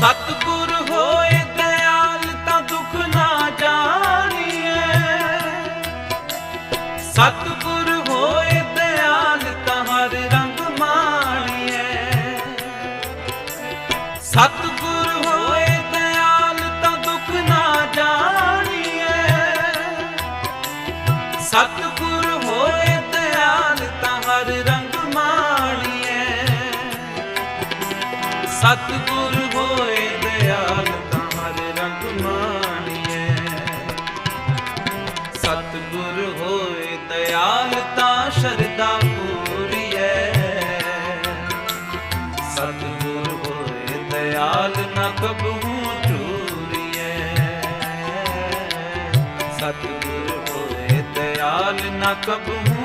ਸਤਿਗੁਰ ਹੋਏ ਦਿਆਲ ਤਾਂ ਦੁੱਖ ਨਾ ਜਾਣੀਏ ਸਤਿਗੁਰ ਹੋਏ ਦਿਆਲ ਤਾਂ ਹਰ ਰੰਗ ਮਾਣੀਏ ਸਤਿਗੁਰ ਹੋਏ ਦਿਆਲ ਤਾਂ ਦੁੱਖ ਨਾ ਜਾਣੀਏ ਸਤਿਗੁਰ ਹੋਏ ਦਿਆਲ ਤਾਂ ਹਰ ਰੰਗ ਮਾਣੀਏ ਸਤਿਗੁਰ ਸ਼ਰਦਾ ਸ਼ਰਧਾ ਪੂਰੀਐ। ਸਤਿਗੁਰ ਹੋਏ ਦਇਆਲ ਨਾ ਕਬਹੂ ਚੂਰੀਐ। ਸਤਿਗੁਰ ਹੋਏ ਦਇਆਲ ਨਾ ਕਬੂ